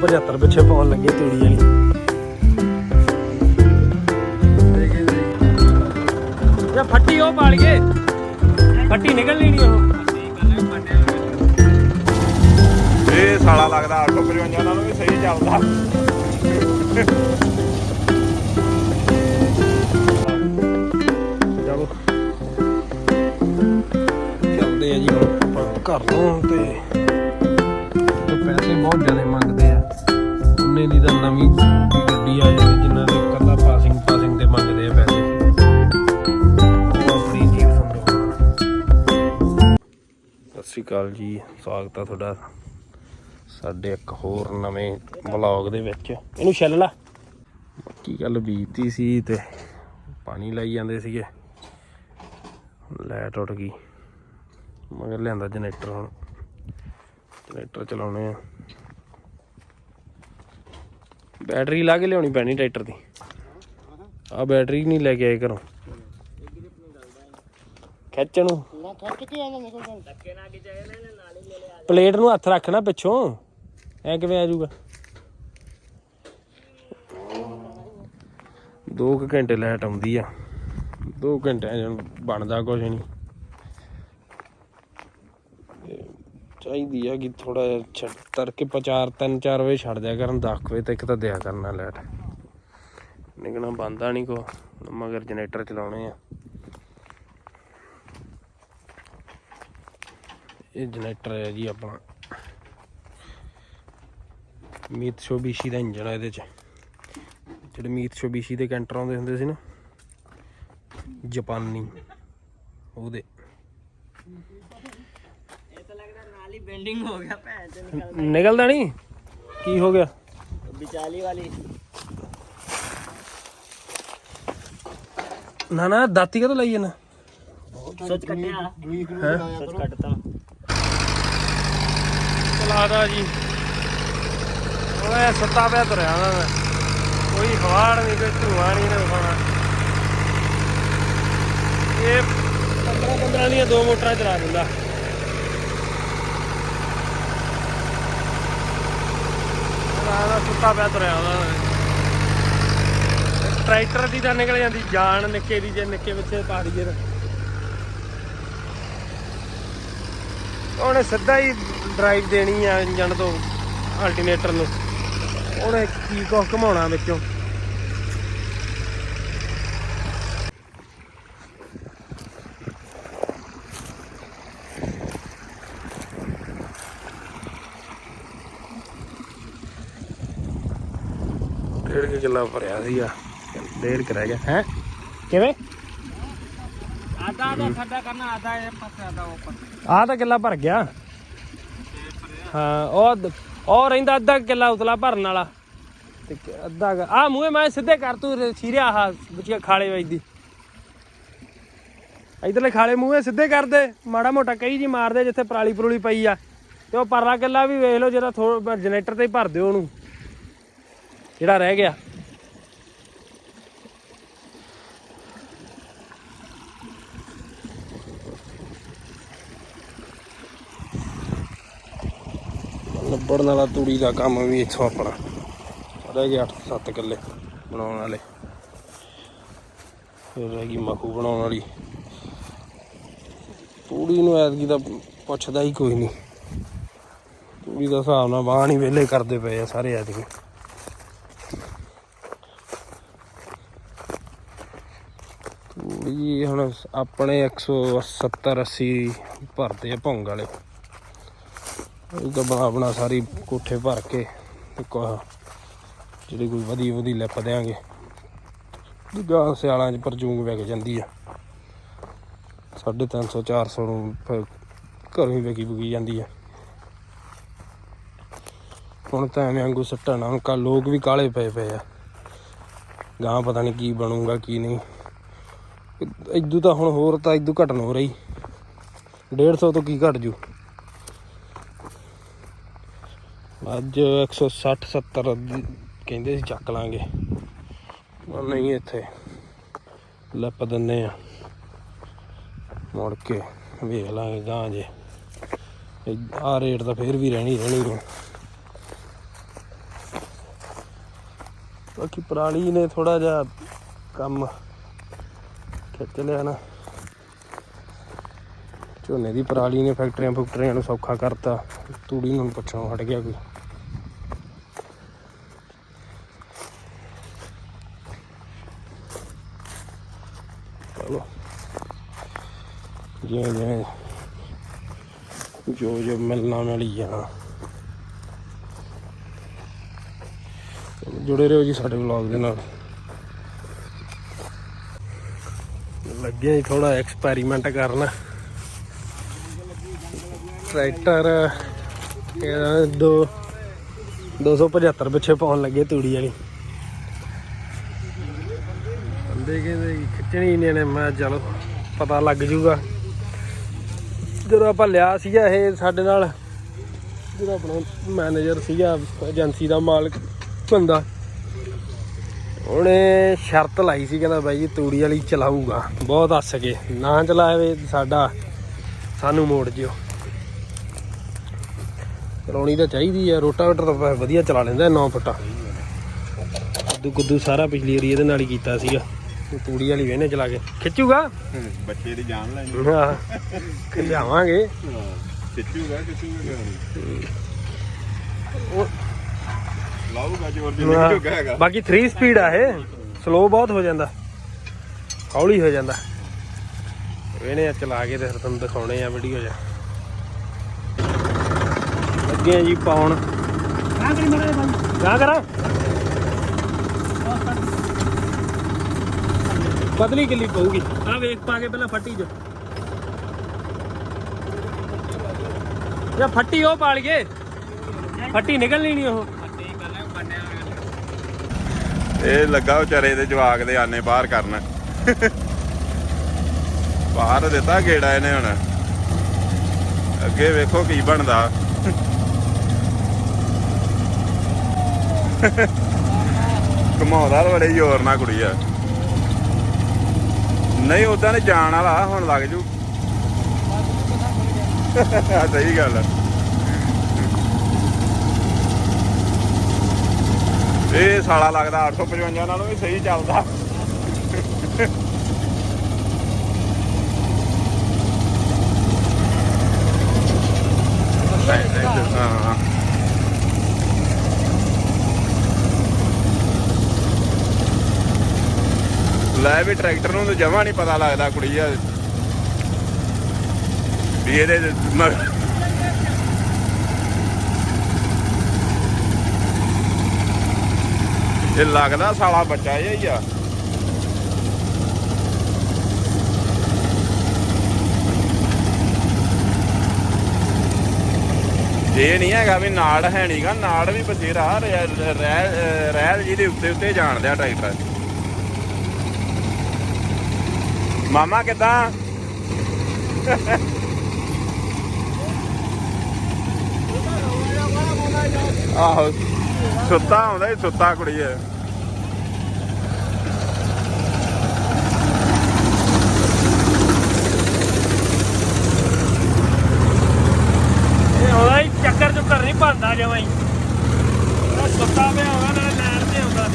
275 ਪਿੱਛੇ ਪਾਉਣ ਲੱਗੇ ਤੂੜੀ ਵਾਲੀ। ਜਾਂ ਫੱਟੀ ਉਹ ਪਾਲ ਗਏ। ਫੱਟੀ ਨਿਕਲਣੀ ਨਹੀਂ ਉਹ। ਇਹ ਸਾਲਾ ਲੱਗਦਾ ਆਟੋ 55 ਨਾਲੋਂ ਵੀ ਸਹੀ ਚੱਲਦਾ। ਚਲੋ ਚੱਲਦੇ ਆ ਜੀ ਹੁਣ ਆਪਾਂ ਘਰ ਨੂੰ ਤੇ। ਤੇ ਪੈਸੇ ਬਹੁਤ ਜ਼ਿਆਦਾ ਮੰਗਦੇ ਉਹਨੇ ਦੀ ਤਾਂ ਨਵੀਂ ਗੱਡੀ ਆ ਜਾਂਦੀ ਜਿੰਨਾ ਦੇ ਕੱਲਾ ਪਾਸਿੰਗ ਪਾਸਿੰਗ ਤੇ ਮੰਗਦੇ ਆ ਪੈਸੇ। ਜੀਵ ਸਤਿ ਸ਼੍ਰੀ ਅਕਾਲ ਜੀ ਸਵਾਗਤ ਆ ਤੁਹਾਡਾ ਸਾਡੇ ਇੱਕ ਹੋਰ ਨਵੇਂ ਵਲੌਗ ਦੇ ਵਿੱਚ। ਇਹਨੂੰ ਛੱਲ ਲਾ। ਕੀ ਗੱਲ ਬੀਤੀ ਸੀ ਤੇ ਪਾਣੀ ਲਾਈ ਜਾਂਦੇ ਸੀਗੇ। ਲਾਈਟ ਉੱਡ ਗਈ। ਮਗਰ ਲਿਆਂਦਾ ਜਨਰੇਟਰ ਹੁਣ। ਜਨਰੇਟਰ ਚਲਾਉਣੇ ਆ। ਬੈਟਰੀ ਲਾ ਕੇ ਲਿਆਉਣੀ ਪੈਣੀ ਟਰੈਕਟਰ ਦੀ। ਆ ਬੈਟਰੀ ਨਹੀਂ ਲੈ ਕੇ ਆਏ ਘਰੋਂ। ਖਿੱਚ ਨੂੰ ਪਲੇਟ ਨੂੰ ਹੱਥ ਰੱਖਣਾ ਪਿੱਛੋਂ। ਐ ਕਿਵੇਂ ਆ ਜਾਊਗਾ? 2 ਘੰਟੇ ਲਾਈਟ ਆਉਂਦੀ ਆ। 2 ਘੰਟਿਆਂ ਚ ਬਣਦਾ ਕੁਝ ਨਹੀਂ ਤੇ ਚਾਹੀਦੀ ਆ ਕਿ ਥੋੜਾ ਜਿਹਾ ਛੱਡ, ਤੜਕੇ 4 3 4 ਵਜੇ ਛੱਡ ਦਿਆ ਕਰਨ 10 ਵਜੇ ਤੱਕ ਤਾਂ ਦਿਆ ਕਰਨਾ ਲੈਟ ਨਿਕਣਾ ਬੰਦਾ ਨਹੀਂ ਕੋ, ਮਗਰ ਜਨਰੇਟਰ ਚਲਾਉਣੇ ਆ। ਇਹ ਜਨਰੇਟਰ ਹੈ ਜੀ ਆਪਣਾ। ਮੀਤ ਮੀਤਸੂਬੀਸ਼ੀ ਦਾ ਇੰਜਨ ਆ ਇਹਦੇ ਚ। ਜਿਹੜੇ ਮੀਤ ਮੀਤਸੂਬੀਸ਼ੀ ਦੇ ਕੈਂਟਰ ਆਉਂਦੇ ਹੁੰਦੇ ਸੀ ਨਾ, ਜਾਪਾਨੀ, ਉਹਦੇ। ਬੈਂਡਿੰਗ ਹੋ ਗਿਆ ਭੈਣ ਤੇ ਨਿਕਲ ਨਿਕਲਦਾ ਨਹੀਂ? ਕੀ ਹੋ ਗਿਆ? ਵਿਚਾਲੀ ਵਾਲੀ। ਨਾ ਨਾ ਦਾਤੀ ਕਦੋਂ ਲਈ ਜਾਣਾ ਸੱਚ ਕੱਟਿਆ। ਹੈ? ਸੱਚ ਕੱਟਤਾ। ਚਲਾਦਾ ਜੀ ਓਏ ਸੁੱਤਾ ਪਿਆ ਤੁਰਿਆ ਨਾ ਮੈਂ। ਕੋਈ ਹਵਾੜ ਨਹੀਂ ਕੋਈ ਧੂਆਂ ਨਹੀਂ ਨਾ ਖਾਣਾ। ਇਹ 15 15 ਦੀਆਂ ਦੋ ਮੋਟਰਾਂ ਚਲਾ ਦਿੰਦਾ। ਚਲਾਦਾ ਸੁੱਤਾ ਪਿਆ ਤੁਰਿਆ ਉਹਦਾ। ਟਰੈਕਟਰ ਦੀ ਤਾਂ ਨਿਕਲ ਜਾਂਦੀ, ਜਾਨ ਨਿੱਕੇ ਦੀ ਜੇ ਨਿੱਕੇ ਵਿੱਚੇ ਪਾ ਦਈਏ ਤਾਂ। ਉਹਨੇ ਸਿੱਧਾ ਹੀ ਡਰਾਈਵ ਦੇਣੀ ਆ ਇੰਜਣ ਤੋਂ ਅਲਟਰਨੇਟਰ ਨੂੰ। ਉਹਨੇ ਕੀ ਕੁਛ ਘਮਾਉਣਾ ਵਿੱਚੋਂ। ਕਿੱਲਾ ਭਰਿਆ ਸੀਗਾ। ਡੇਢ ਕੁ ਰਹਿ ਗਿਆ। ਹੈ? ਕਿਵੇਂ? ਆਧਾ ਆਧਾ ਖੱਡਾ ਕਰਨਾ ਆਧਾ ਇਹ ਪਾਸੇ ਪਾਸੇ। ਆਹ ਤਾਂ ਕਿੱਲਾ ਭਰ ਗਿਆ। ਹਾਂ ਉਹ ਉਹ ਰਹਿੰਦਾ ਅੱਧਾ ਕਿੱਲਾ ਉਤਲਾ ਭਰਨ ਵਾਲਾ। ਤੇ ਅੱਧਾ ਆ ਮੂਹੇ ਮੈਂ ਸਿੱਧੇ ਕਰ ਤੂੰ ਸੀਰਿਆ ਆਹ ਵਿੱਚ ਖਾਲੇ ਵੱਜਦੀ ਇਧਰਲੇ ਖਾਲੇ ਮੂਹੇ ਸਿੱਧੇ ਕਰ ਦੇ। ਮਾੜਾ ਮੋਟਾ ਕਈ ਜੀ ਮਾਰ ਦੇ ਜਿੱਥੇ ਪਰਾਲੀ ਪਰੂਲੀ ਪਈ ਆ। ਤੇ ਉਹ ਪਰਲਾ ਕਿੱਲਾ ਵੀ ਵੇਖ ਲਓ ਜਿਹੜਾ ਥੋੜਾ ਜਨਰੇਟਰ ਤੇ ਹੀ ਭਰ ਦਿਓ ਉਹਨੂੰ। ਜਿਹੜਾ ਰਹਿ ਗਿਆ। ਲੱਭਣ ਵਾਲਾ ਤੂੜੀ ਦਾ ਕੰਮ ਵੀ ਇੱਥੋਂ ਆਪਣਾ। ਰਹਿ ਗਏ 8-7 ਕਿੱਲੇ ਬਣਾਉਣ ਵਾਲੇ। ਫਿਰ ਰਹਿ ਗਈ ਮਖੂ ਬਣਾਉਣ ਵਾਲੀ। ਤੂੜੀ ਨੂੰ ਐਤਕੀ ਦਾ ਪੁੱਛਦਾ ਹੀ ਕੋਈ ਨਹੀਂ। ਤੂੜੀ ਦਾ ਹਿਸਾਬ ਨਾਲ ਬਾਹਣ ਹੀ ਵਿਹਲੇ ਕਰਦੇ ਪਏ ਆ ਸਾਰੇ ਐਤਕੀ। ਤੂੜੀ ਹੁਣ ਆਪਣੇ 170 80 ਭਰਦੇ ਆ ਭੌਂਗ ਵਾਲੇ। ਇਹ ਤਾਂ ਬਣਾ ਬਣਾ ਸਾਰੀ ਕੋਠੇ ਭਰ ਕੇ ਤੇ ਜਿਹੜੀ ਕੋਈ ਵਧੀਆ ਵਧੀਆ ਲਿਪ ਦਿਆਂਗੇ। ਦੂਜਾ ਸਿਆਲਾਂ 'ਚ ਪਰਜੂਗ ਵਿਕ ਜਾਂਦੀ ਆ। 350 400 ਨੂੰ ਫਿਰ ਘਰੋਂ ਹੀ ਵਿਕੀ ਵਿਕੀ ਜਾਂਦੀ ਆ। ਹੁਣ ਤਾਂ ਐਵੇਂ ਵਾਂਗੂ ਸੱਟਣਾ ਹੁਣ ਕਾ ਲੋਕ ਵੀ ਕਾਲੇ ਪਏ ਪਏ ਆ। ਗਾਂ ਪਤਾ ਨਹੀਂ ਕੀ ਬਣੂਗਾ, ਕੀ ਨਹੀਂ। ਇਦੂ ਤਾਂ ਹੁਣ ਹੋਰ ਤਾਂ ਇਦੂ ਘਟਣ ਹੋ ਰਹੀ। 150 ਤੋਂ ਕੀ ਘਟ ਜੂ? ਅੱਜ 160 70 ਦੀ ਕਹਿੰਦੇ ਸੀ ਚੱਕ ਲਾਂਗੇ। ਉਹ ਨਹੀਂ ਇੱਥੇ। ਲੱਪ ਦਿੰਨੇ ਆ ਮੁੜ ਕੇ ਵੇਖ ਲਾਂਗੇ ਗਾਂ ਜੇ। ਆ ਰੇਟ ਤਾਂ ਫੇਰ ਵੀ ਰਹਿਣੀ ਰਹਿਣੀ ਰੂ ਬਾਕੀ ਪਰਾਲੀ ਨੇ ਥੋੜਾ ਜਿਹਾ ਕੰਮ ਖਿੱਚ ਲਿਆ ਨਾ। ਝੋਨੇ ਦੀ ਪਰਾਲੀ ਨੇ ਫੈਕਟਰੀਆਂ ਫੁਕਟਰੀਆਂ ਨੂੰ ਸੌਖਾ ਕਰਤਾ। ਤੂੜੀ ਨੂੰ ਪੁੱਛਣੋਂ ਹਟ ਗਿਆ ਕੋਈ ਚਲੋ ਜਿਵੇਂ ਜਿਵੇਂ ਜੋ ਜੋ ਮਿਲਣਾ ਮਿਲੀ ਜਾਣਾ ਜੁੜੇ ਰਹੋ ਜੀ ਸਾਡੇ ਵਲੌਗ ਦੇ ਨਾਲ। ਲੱਗਿਆ ਜੀ ਥੋੜਾ ਐਕਸਪੈਰੀਮੈਂਟ ਕਰਨ। ਟਰੈਕਟਰ, ਇਹਦਾ ਦੋ 275 ਪਿੱਛੇ ਪਾਉਣ ਲੱਗੇ ਤੂੜੀ ਵਾਲੀ। ਬੰਦੇ ਕਹਿੰਦੇ ਜੀ, ਖਿੱਚਣੀ ਨਹੀਂ ਨੇ ਮੈਂ ਕਿਹਾ ਚਲੋ ਪਤਾ ਲੱਗ ਜੂਗਾ। ਜਦੋਂ ਆਪਾਂ ਲਿਆ ਸੀਗਾ ਇਹ ਸਾਡੇ ਨਾਲ, ਜਿਹੜਾ ਆਪਣਾ ਮੈਨੇਜਰ ਸੀਗਾ ਏਜੰਸੀ ਦਾ ਮਾਲਕ ਬੰਦਾ, ਉਹਨੇ ਸ਼ਰਤ ਲਾਈ ਸੀ, ਕਹਿੰਦਾ ਬਾਈ ਜੀ ਤੂੜੀ ਵਾਲੀ ਚਲਾਊਗਾ। ਬਹੁਤ ਹੱਸ ਕੇ, ਨਾ ਚਲਾਵੇ ਸਾਡਾ, ਸਾਨੂੰ ਮੋੜ ਜਿਓ। ਚਲਾਉਣੀ ਤਾਂ ਚਾਹੀਦੀ ਆ, ਰੋਟਾਵੇਟਰ ਤਾਂ ਵਧੀਆ ਚਲਾ ਲੈਂਦਾ 9 ਫੁੱਟਾ। ਕੁੱਦੂ ਕੁੱਦੂ ਸਾਰਾ ਪਿਛਲੀ ਏਰੀਆ ਇਹਦੇ ਨਾਲ ਹੀ ਕੀਤਾ ਸੀਗਾ। ਤੇ ਤੂੜੀ ਵਾਲੀ ਵੇਨੇ ਚਲਾ ਕੇ। ਖਿੱਚੂਗਾ? ਬੱਚੇ ਦੀ ਜਾਨ ਲੈਣੀ। ਹਾਂ ਖਿਚਾਵਾਂਗੇ। ਖਿੱਚੂਗਾ ਖਿੱਚੂਗਾ ਉਹ ਲਾਊਗਾ ਜੋਰ ਜਿੰਨਾ ਝੁਕਾ ਹੈਗਾ। ਬਾਕੀ 3 ਸਪੀਡ ਆ ਇਹ। ਸਲੋ ਬਹੁਤ ਹੋ ਜਾਂਦਾ। ਹੌਲੀ ਹੋ ਜਾਂਦਾ। ਇਹਨੇ ਆ ਚਲਾ ਕੇ ਤੇ ਫਿਰ ਤੁਹਾਨੂੰ ਦਿਖਾਉਣੇ ਆ ਵੀਡੀਓ 'ਚ। ਲੱਗੇ ਆ ਜੀ ਪਾਉਣ ਕਹਾਂ ਕਰੀ ਮਰੇ ਭਾਈ ਕਿਆ ਕਰਾਂ? ਪਤਲੀ ਕਿੱਲੀ ਪਊਗੀ। ਆ ਵੇਖ ਪਾ ਕੇ ਪਹਿਲਾਂ ਫੱਟੀ 'ਚ। ਜਾਂ ਫੱਟੀ ਉਹ ਪਾਲ ਗਏ ਫੱਟੀ ਨਿਕਲਣੀ ਨਹੀਂ ਉਹ। ਇਹ ਲੱਗਾ ਵਿਚਾਰੇ ਦੇ ਜਵਾਕ ਦੇ ਆਨੇ ਬਾਹਰ ਕਰਨ। ਬਾਹਰ ਦਿੱਤਾ ਗੇੜਾ ਇਹਨੇ ਹੁਣ। ਅੱਗੇ ਵੇਖੋ ਕੀ ਬਣਦਾ। ਕਮਾਉਂਦਾ ਬੜੇ ਜ਼ੋਰ ਨਾਲ ਕੁੜੀ ਆ। ਨਹੀਂ ਉਦਾਂ ਨੇ ਜਾਣ ਵਾਲਾ ਹੁਣ ਲੱਗ ਜੂ। ਸਹੀ ਗੱਲ ਆ। ਇਹ ਸਾਲਾ ਲੱਗਦਾ 855 ਨਾਲੋਂ ਵੀ ਸਹੀ ਚੱਲਦਾ। ਹਾਂ। ਲੈ ਵੀ ਟਰੈਕਟਰ ਨੂੰ ਤਾਂ ਜਮਾ ਨਹੀਂ ਪਤਾ ਲੱਗਦਾ ਕੁੜੀ ਆ ਵੀ ਇਹਦੇ ਇਹ ਲੱਗਦਾ ਸਾਲਾ ਬੱਚਾ ਜਿਹਾ ਹੀ ਆ। ਇਹ ਨਹੀਂ ਹੈਗਾ ਵੀ ਨਾੜ ਹੈ ਨਹੀਂਗਾ ਨਾੜ ਵੀ ਬਥੇਰਾ, ਰਹਿ- ਰਹਿ- ਰਹਿਲ ਜਿਹਦੇ ਉੱਤੇ ਉੱਤੇ ਜਾਣ ਦਿਆ ਟਰੈਕਟਰ। ਮਾਮਾ ਕਿਦਾਂ? ਆਹੋ, ਸੁੱਤਾ ਆਉਂਦਾ ਹੀ ਸੁੱਤਾ ਕੁੜੀ ਐ ਇਹ ਆਉਂਦਾ ਹੀ ਚੱਕਰ ਚੁੱਕਰ ਨਹੀਂ ਭੰਦਾ ਜਮਾਂ ਹੀ। ਸੁੱਤਾ ਪਿਆ ਹੋਗਾ ਨਾ ਲੈਣ ਤੇ ਆਉਂਦਾ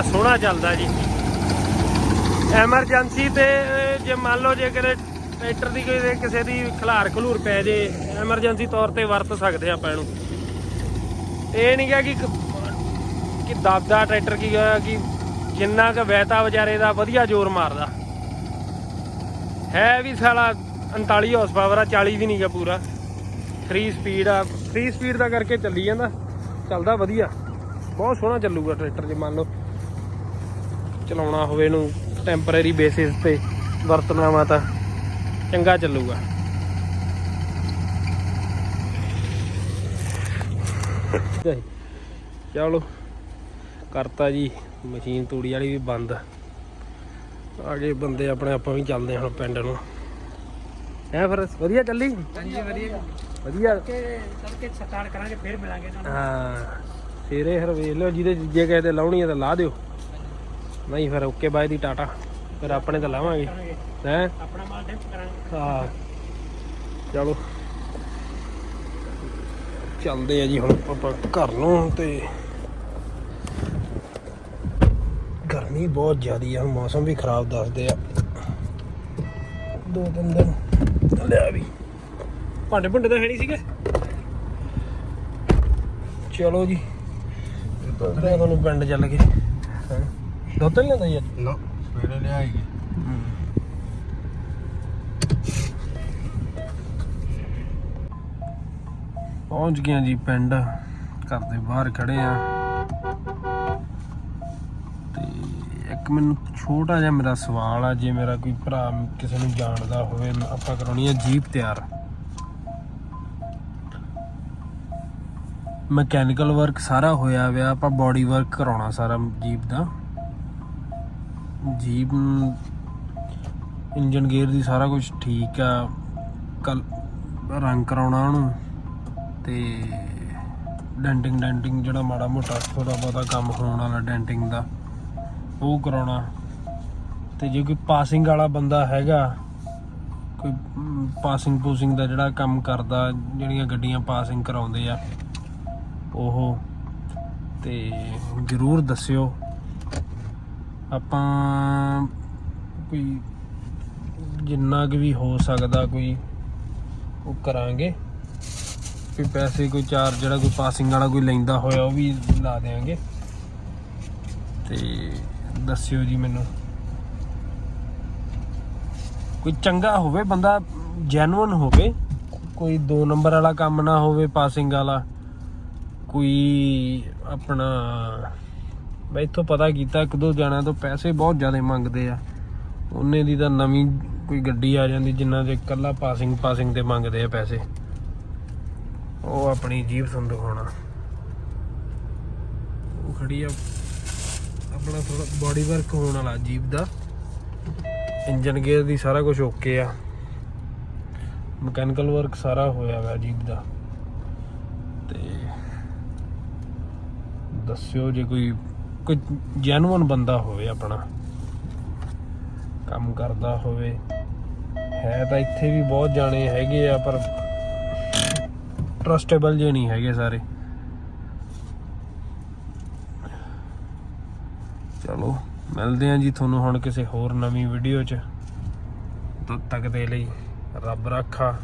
ਇਹ ਸੋਹਣਾ ਚੱਲਦਾ ਜੀ। ਐਮਰਜੈਂਸੀ ਤੇ ਜੇ ਮੰਨ ਲਓ ਜੇ ਕਿਤੇ ਟਰੈਕਟਰ ਦੀ ਕੋਈ ਕਿਸੇ ਦੀ ਖਲਾਰ ਖਲੂਰ ਪੈ ਜੇ, ਐਮਰਜੈਂਸੀ ਤੌਰ ਤੇ ਵਰਤ ਸਕਦੇ ਆਪਾਂ ਇਹਨੂੰ। ਇਹ ਨਹੀਂ ਗਿਆ ਕਿ ਕਿ ਦਾਦਾ ਟਰੈਕਟਰ ਕੀ ਹੋਇਆ ਕਿ ਜਿੰਨਾ ਕ ਵੈਤਾ ਵਿਚਾਰੇ ਦਾ ਵਧੀਆ ਜ਼ੋਰ ਮਾਰਦਾ। ਹੈ ਵੀ ਸਾਲਾ 39 ਹਾਰਸ ਪਾਵਰ ਆ 40 ਵੀ ਨਹੀਂਗਾ ਪੂਰਾ। 3 ਸਪੀਡ ਆ। 3 ਸਪੀਡ ਦਾ ਕਰਕੇ ਚੱਲੀ ਜਾਂਦਾ। ਚੱਲਦਾ ਵਧੀਆ। ਬਹੁਤ ਸੋਹਣਾ ਚੱਲੂਗਾ ਟਰੈਕਟਰ ਜੇ ਮੰਨ ਲਓ। ਚਲਾਉਣਾ ਹੋਵੇ ਇਹਨੂੰ ਟੈਂਪਰੇਰੀ ਬੇਸਿਸ ਤੇ ਵਰਤਣਾ ਵਾ ਤਾਂ ਚੰਗਾ ਚੱਲੂਗਾ। ਚਲੋ ਕਰਤਾ ਜੀ ਮਸ਼ੀਨ ਤੂੜੀ ਵਾਲੀ ਵੀ ਬੰਦ। ਆਗੇ ਬੰਦੇ ਆਪਣੇ ਆਪਾਂ ਵੀ ਚੱਲਦੇ ਹਾਂ ਹੁਣ ਪਿੰਡ ਨੂੰ। ਐ ਫਿਰ ਵਧੀਆ ਚੱਲੀ? ਹਾਂਜੀ ਵਧੀਆ। ਵਧੀਆ। ਕੇ ਤੜਕੇ ਸਟਾਰਟ ਕਰਾਂਗੇ ਫਿਰ ਮਿਲਾਂਗੇ ਹਾਂ ਫੇਰੇ ਫਿਰ ਵੇਖ ਲਿਓ ਜਿਹਦੇ ਜੇ ਕਿਸੇ ਤੇ ਲਾਉਣੀ ਹੈ ਤਾਂ ਲਾ ਦਿਓ। ਨਹੀਂ ਫਿਰ ਓਕੇ ਬਾਏ ਦੀ ਟਾਟਾ। ਫਿਰ ਆਪਣੇ ਤਾਂ ਲਾਵਾਂਗੇ। ਹੈ? ਆਪਣਾ ਮਾਲ ਡਿਪ ਕਰਾਂਗੇ। ਹਾਂ। ਚਲੋ। ਚੱਲਦੇ ਆ ਜੀ ਹੁਣ ਆਪਾਂ ਘਰ ਨੂੰ ਤੇ ਗਰਮੀ ਬਹੁਤ ਜ਼ਿਆਦੀ ਆ ਮੌਸਮ ਵੀ ਖਰਾਬ ਦੱਸਦੇ ਆ। ਦੋ ਤਿੰਨ ਦਿਨ ਲਿਆ ਵੀ। ਭਾਂਡੇ ਭੁੰਡੇ ਤਾਂ ਹੈ ਨਹੀਂ ਸੀਗੇ? ਚਲੋ ਜੀ। ਤੁਹਾਨੂੰ ਪਿੰਡ ਚੱਲ ਗਏ। ਹੈਂ? ਦੁੱਧ ਨਹੀਂ ਲੈਂਦਾ ਯਾਰ ਨਾ। ਸਵੇਰੇ ਲਿਆਏਗੀ ਪਹੁੰਚ ਗਏ ਜੀ ਪਿੰਡ। ਘਰ ਦੇ ਬਾਹਰ ਖੜੇ ਆ। ਤੇ ਇੱਕ ਮੈਨੂੰ ਛੋਟਾ ਜਿਹਾ ਮੇਰਾ ਸਵਾਲ ਆ ਜੇ ਮੇਰਾ ਕੋਈ ਭਰਾ ਕਿਸੇ ਨੂੰ ਜਾਣਦਾ ਹੋਵੇ ਆਪਾਂ ਕਰਾਉਣੀ ਆ ਜੀਪ ਤਿਆਰ। ਮਕੈਨੀਕਲ ਵਰਕ ਸਾਰਾ ਹੋਇਆ ਹੋਇਆ ਆਪਾਂ ਬਾਡੀ ਵਰਕ ਕਰਾਉਣਾ ਸਾਰਾ ਜੀਪ ਦਾ। ਜੀਪ ਇੰਜਨ ਗੇਅਰ ਦੀ ਸਾਰਾ ਕੁਝ ਠੀਕ ਆ। ਕੱਲ ਰੰਗ ਕਰਾਉਣਾ ਉਹਨੂੰ ਤੇ ਡੈਂਟਿੰਗ ਡੈਂਟਿੰਗ ਜਿਹੜਾ ਮਾੜਾ ਮੋਟਾ ਥੋੜਾ ਬਹੁਤਾ ਕੰਮ ਹੋਣ ਵਾਲਾ ਡੈਂਟਿੰਗ ਦਾ, ਉਹ ਕਰਾਉਣਾ। ਤੇ ਜੇ ਕੋਈ ਪਾਸਿੰਗ ਵਾਲਾ ਬੰਦਾ ਹੈਗਾ, ਕੋਈ ਪਾਸਿੰਗ, ਪੂਸਿੰਗ ਦਾ ਜਿਹੜਾ ਕੰਮ ਕਰਦਾ, ਜਿਹੜੀਆਂ ਗੱਡੀਆਂ ਪਾਸਿੰਗ ਕਰਾਉਂਦੇ ਆ, ਉਹ ਤੇ ਜ਼ਰੂਰ ਦੱਸਿਓ। ਆਪਾਂ ਕੋਈ ਜਿੰਨਾ ਕੁ ਵੀ ਹੋ ਸਕਦਾ ਕੋਈ, ਉਹ ਕਰਾਂਗੇ। ਕੋਈ ਪੈਸੇ ਕੋਈ ਚਾਰ ਜਿਹੜਾ ਕੋਈ ਪਾਸਿੰਗ ਵਾਲਾ ਕੋਈ ਲੈਂਦਾ ਹੋਇਆ, ਉਹ ਵੀ ਲਾ ਦੇਾਂਗੇ ਤੇ ਦੱਸਿਓ ਜੀ ਮੈਨੂੰ। ਕੋਈ ਚੰਗਾ ਹੋਵੇ, ਬੰਦਾ ਜੈਨੂਇਨ ਹੋਵੇ, ਕੋਈ 2 ਨੰਬਰ ਵਾਲਾ ਕੰਮ ਨਾ ਹੋਵੇ ਪਾਸਿੰਗ ਵਾਲਾ, ਕੋਈ ਆਪਣਾ ਮੈਂ ਇੱਥੋਂ ਪਤਾ ਕੀਤਾ ਇੱਕ ਦੋ ਜਣਿਆਂ ਤੋਂ ਪੈਸੇ ਬਹੁਤ ਜ਼ਿਆਦਾ ਮੰਗਦੇ ਆ। ਉਹਨੇ ਦੀ ਤਾਂ ਨਵੀਂ ਕੋਈ ਗੱਡੀ ਆ ਜਾਂਦੀ ਜਿੰਨਾ ਦੇ ਇਕੱਲਾ ਪਾਸਿੰਗ ਪਾਸਿੰਗ ਤੇ ਮੰਗਦੇ ਆ ਪੈਸੇ। ਉਹ ਆਪਣੀ ਜੀਬ ਸੰਦੂ ਹੋਣਾ ਉਹ ਖੜੀ ਆ। ਆਪਣਾ ਥੋੜਾ ਬਾਡੀ ਵਰਕ ਹੋਣ ਵਾਲਾ ਜੀਪ ਦਾ। ਇੰਜਨ ਗੇਅਰ ਦੀ ਸਾਰਾ ਕੁਝ ਓਕੇ ਆ। ਮਕੈਨੀਕਲ ਵਰਕ ਸਾਰਾ ਹੋਇਆ ਵਾ ਜੀਪ ਦਾ। ਤੇ ਦੱਸਿਓ ਜੇ ਕੋਈ ਕੋਈ ਜੈਨੂਇਨ ਬੰਦਾ ਹੋਵੇ ਆਪਣਾ, ਕੰਮ ਕਰਦਾ ਹੋਵੇ, ਹੈ ਤਾਂ ਇੱਥੇ ਵੀ ਬਹੁਤ ਜਾਣੇ ਹੈਗੇ ਆ, ਪਰ ਟਰਸਟੇਬਲ ਜੇ ਨਹੀਂ ਹੈਗੇ ਸਾਰੇ। ਚਲੋ, ਮਿਲਦੇ ਆਂ ਜੀ ਤੁਹਾਨੂੰ ਹੁਣ ਕਿਸੇ ਹੋਰ ਨਵੀਂ ਵੀਡੀਓ 'ਚ। ਤਦ ਤੱਕ ਦੇ ਲਈ ਰੱਬ ਰਾਖਾ।